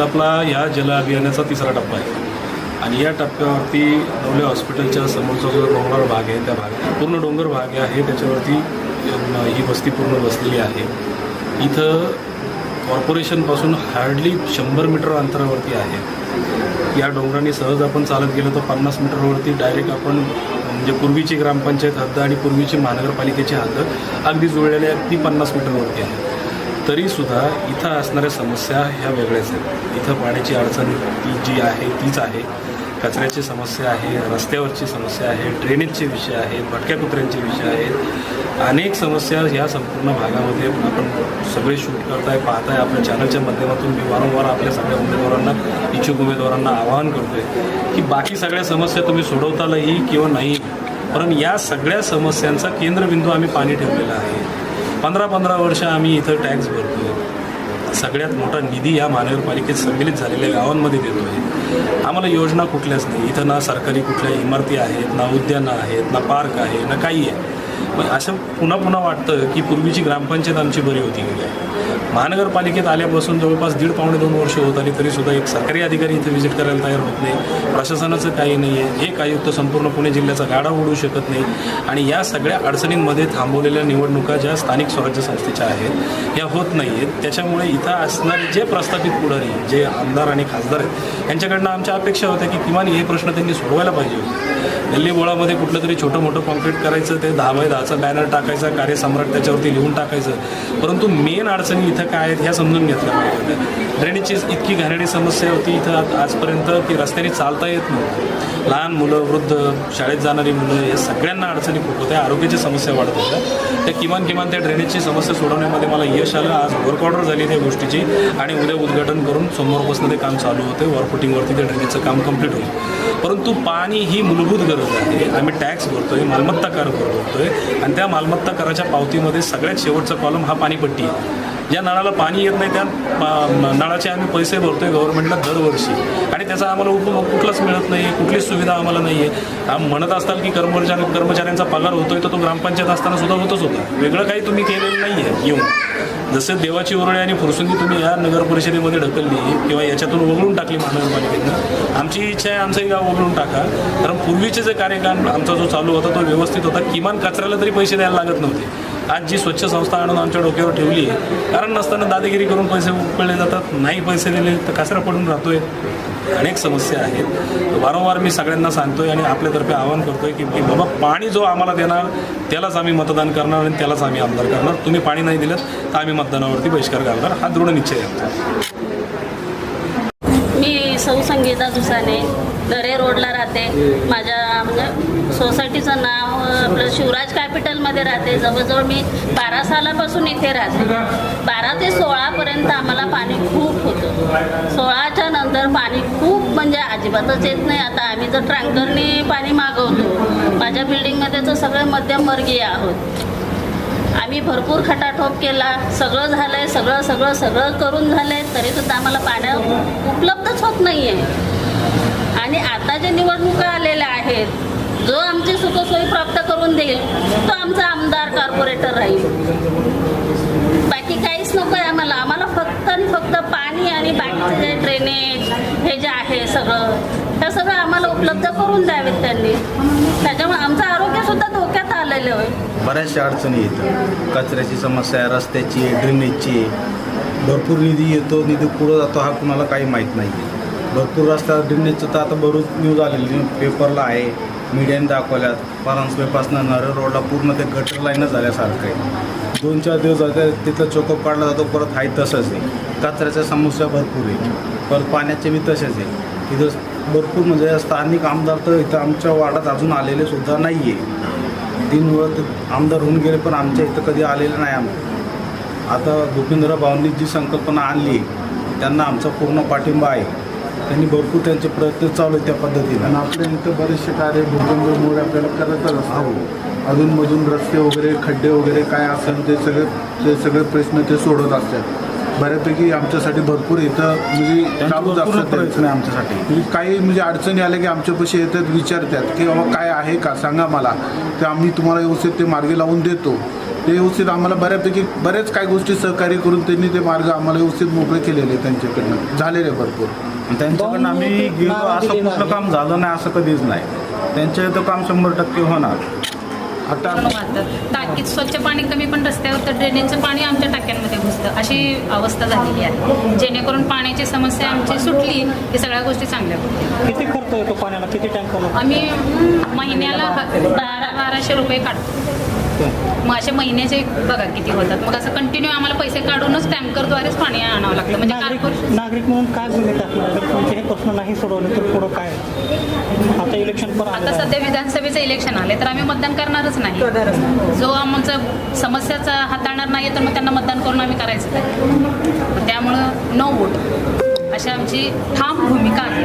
आपला या जल अभियानाचा तिसरा टप्पा आहे. आणि या टप्प्यावरती डोले हॉस्पिटलच्या समोरचा जो डोंगर भाग आहे त्या भागात पूर्ण डोंगर भाग आहे त्याच्यावरती ही वस्ती पूर्ण बसलेली आहे. इथं कॉर्पोरेशनपासून हार्डली शंभर मीटर अंतरावरती आहे. या डोंगरांनी सहज आपण चालत गेलो तर पन्नास मीटरवरती डायरेक्ट आपण म्हणजे पूर्वीची ग्रामपंचायत हद्द आणि पूर्वीची महानगरपालिकेची हद्द अगदी जुळलेल्या अगदी पन्नास मीटरवरती आहे. तरीसुद्धा इथं असणाऱ्या समस्या ह्या वेगळ्याच आहेत. इथं पाण्याची अडचण ती जी आहे तीच आहे. कचऱ्याची समस्या आहे रस्त्यावरची समस्या आहे ड्रेनेजचे विषय आहेत भटक्या कुत्र्यांचे विषय आहेत. अनेक समस्या ह्या संपूर्ण भागामध्ये आपण सगळे शूट करताय पाहताय. आपल्या चॅनलच्या माध्यमातून मी वारंवार आपल्या सगळ्या उमेदवारांना इच्छुक उमेदवारांना आवाहन करतोय की बाकी सगळ्या समस्या तुम्ही सोडवतालाही किंवा नाही पण या सगळ्या समस्यांचा केंद्रबिंदू आम्ही पाणी ठेवलेला आहे. पंधरा पंधरा वर्ष आम्ही इथं टॅक्स भरतो सगळ्यात मोठा निधी या महानगरपालिकेत संकलित झालेल्या गावांमध्ये देतो आहे आम्हाला योजना कुठल्याच नाही. इथं ना सरकारी कुठल्या इमारती आहेत ना उद्यानं आहेत ना पार्क आहे ना काही आहे. पण असं पुन्हा पुन्हा वाटतं की पूर्वीची ग्रामपंचायत आमची बरी होती गेली. महानगरपालिकेत आल्यापासून जवळपास दीड पावणे दोन वर्ष होत आली तरीसुद्धा एक सरकारी अधिकारी इथे व्हिजिट करायला तयार होत नाही. प्रशासनाचं काही नाही आहे एक आयुक्त संपूर्ण पुणे जिल्ह्याचा गाडा उडू शकत नाही. आणि या सगळ्या अडचणींमध्ये थांबवलेल्या निवडणुका ज्या स्थानिक स्वराज्य संस्थेच्या आहेत या होत नाही आहेत त्याच्यामुळे इथं असणारे जे प्रस्थापित पुढारी जे आमदार आणि खासदार आहेत यांच्याकडनं आमच्या अपेक्षा होत्या की किमान हे प्रश्न त्यांनी सोडवायला पाहिजे होते. गल्ली बोळामध्ये कुठलं तरी छोटं मोठं कॉन्क्रीट करायचं ते दहा बाय दहाचा बॅनर टाकायचा कार्यसम्राट त्याच्यावरती लिहून टाकायचं. परंतु मेन अडचणी इथं काय आहेत ह्या समजून घेतल्या. पाहिजे ड्रेनेजची इतकी घाणेरडी समस्या होती इथं आज- आजपर्यंत की रस्त्याने चालता येत नव्हतं. लहान मुलं वृद्ध शाळेत जाणारी मुलं हे सगळ्यांना अडचणी खूप होत्या. आरोग्याची समस्या वाढत होत्या. त्या किमान किमान त्या ड्रेनेजची समस्या सोडवण्यामध्ये मला यश आलं. आज वर्क ऑर्डर झाली त्या गोष्टीची आणि उद्या उद्घाटन करून समोरपासून ते काम चालू होते. वॉरफुटिंगवरती त्या ड्रेनेजचं काम कंप्लीट होईल. परंतु पाणी ही मूलभूत गरज आहे. आम्ही टॅक्स भरतोय मालमत्ता कर भरतोय आणि त्या मालमत्ता कराच्या पावतीमध्ये सगळ्यात शेवटचा कॉलम हा पाणीपट्टी आहे. ज्या नळाला पाणी येत नाही त्या नळाचे आम्ही पैसे भरतोय गव्हर्नमेंटला दरवर्षी. आणि त्याचा आम्हाला उपभोग कुठलाच मिळत नाही कुठलीच सुविधा आम्हाला नाही आहे आम- म्हणत असताल की कर्मचारी कर्मचाऱ्यांचा पगार होतोय तर तो ग्रामपंचायत असताना सुद्धा होतच होता. वेगळं काही तुम्ही केलेलं नाही आहे येऊन. जसं देवाची ओरळी आणि फुरसुंगी तुम्ही या नगर परिषदेमध्ये ढकलली किंवा याच्यातून वगळून टाकली महानगरपालिकेनं आमची इच्छा आहे आमचंही गाव वगळून टाका. कारण पूर्वीचे जे कार्यक्रम आमचा जो चालू होता तो व्यवस्थित होता. किमान कचऱ्याला तरी पैसे द्यायला लागत नव्हते. आज जी स्वच्छ संस्था आणून आमच्या डोक्यावर ठेवली आहे कारण नसताना दादागिरी करून पैसे उकळले जातात नाही पैसे दिले तर कचरा पडून राहतोय. अनेक समस्या आहेत. वारंवार मी सगळ्यांना सांगतोय आणि आपल्यातर्फे आवाहन करतोय की की बाबा पाणी जो आम्हाला देणार त्यालाच आम्ही मतदान करणार आणि त्यालाच आम्ही आमदार करणार. तुम्ही पाणी नाही दिलं तर आम्ही मतदानावरती बहिष्कार घालणार. हा दृढ निश्चय आहे आमचा. मी सौ संगीता दुसाने दरे रोडला राहते. माझ्या म्हणजे सोसायटीचं नाव आपलं शिवराज कॅपिटलमध्ये राहते. जवळजवळ मी बारा सालापासून इथे राहते. बारा ते सोळापर्यंत आम्हाला पाणी खूप होतं. सोळाच्या नंतर पाणी खूप म्हणजे अजिबातच येत नाही. आता आम्ही जर ट्रँकरने पाणी मागवतो माझ्या बिल्डिंगमध्ये तर सगळे मध्यमवर्गीय आहोत. आम्ही भरपूर खटाटोप केला. सगळं झालंय सगळं सगळं सगळं करून झालंय. तरी सुद्धा आम्हाला पाण्या उपलब्धच होत नाही आहे आणि आता जे निवडणुका आलेल्या आहेत जो आमची सुखसोयी प्राप्त करून देईल तो आमचा आमदार कॉर्पोरेटर राहील. बाकी काहीच नको आहे आम्हाला. आम्हाला फक्त आणि फक्त पाणी आणि बाकीचे जे ड्रेनेज हे जे आहे सगळं हे सगळं आम्हाला उपलब्ध करून द्यावेत त्यांनी. त्याच्यामुळे आमचं आरोग्य सुद्धा धोक्यात आलेलं आहे. बऱ्याचशा अडचणी येतात. कचऱ्याची समस्या रस्त्याची ड्रेनेजची आहे. भरपूर निधी येतो निधी पुढं जातो हा कुणाला काही माहीत नाही. भरपूर रस्ता ड्रेनेजचं तर आता बरोच न्यूज आलेली पेपरला आहे. मीडियाने दाखवल्यात. परांजपेपासनं नारळ रोडला पूर्ण ते गटर लाईनच झाल्यासारखं आहे. दोन चार दिवस जाते तिथलं चोकअप काढला जातो परत आहे तसंच आहे. कचऱ्याच्या समस्या भरपूर आहे. परत पाण्याचे बी तसेच आहे. इथं भरपूर म्हणजे स्थानिक आमदार तर इथं आमच्या वार्डात अजून आलेले सुद्धा नाही आहे तीन वेळा आमदार होऊन गेले पण आमच्या इथं कधी आलेलं नाही आम आता भूपेंद्र भावनी जी संकल्पना आणली त्यांना आमचा पूर्ण पाठिंबा आहे. त्यांनी भरपूर त्यांचे प्रयत्न चालू आहेत त्या आणि पद्धतीनं आपल्या इथं बरेचसे कार्य भूकंपामुळे आपल्याला करतच असतात. अधूनमधून रस्ते वगैरे खड्डे वगैरे काय असेल ते सगळे ते सगळे प्रश्न ते सोडत असतात. बऱ्यापैकी आमच्यासाठी भरपूर इथं म्हणजे चालूच असतात प्रयत्न आमच्यासाठी. म्हणजे काही म्हणजे अडचणी आल्या की आमच्यापाशी येतात विचारतात की बाबा काय आहे का? सांगा मला. ते आम्ही तुम्हाला व्यवस्थित ते मार्गी लावून देतो. ते व्यवस्थित आम्हाला बऱ्यापैकी बरेच काही गोष्टी सहकार्य करून त्यांनी ते मार्ग आम्हाला व्यवस्थित मोकळे केलेले आणि झालेले भरपूर. आणि त्यांच्याकडनं आम्ही गेलो असं पूर्ण काम झालं नाही असं कधीच नाही. त्यांच्या इथं काम शंभर टक्के होणार. आता टाकीत स्वच्छ पाणी कमी पण रस्त्यावर तर ड्रेनेजचं पाणी आमच्या टाक्यांमध्ये घुसतं. अशी अवस्था झालेली आहे. जेणेकरून पाण्याची समस्या आमची सुटली की सगळ्या गोष्टी चांगल्या होतील. किती खर्च येतो पाण्याला? किती टँकर आम्ही महिन्याला बारा बाराशे रुपये काढतो. मग असे महिन्याचे बघा किती होतात. मग असं कंटिन्यू आम्हाला पैसे काढूनच टँकरद्वारेच पाणी आणावं लागतं. म्हणजे नागरिक म्हणून काय भूमिका असणार जर तुमचे हे प्रश्न नाही सोडवले तर पुढं काय? आता इलेक्शन पण आता. सध्या विधानसभेचं इलेक्शन आले तर आम्ही मतदान करणारच नाही. जो आमचा समस्याचा हाताळणार नाही तर मग त्यांना मतदान करून आम्ही करायचं काय त्यामुळं नो वोट अशी आमची ठाम भूमिका आहे.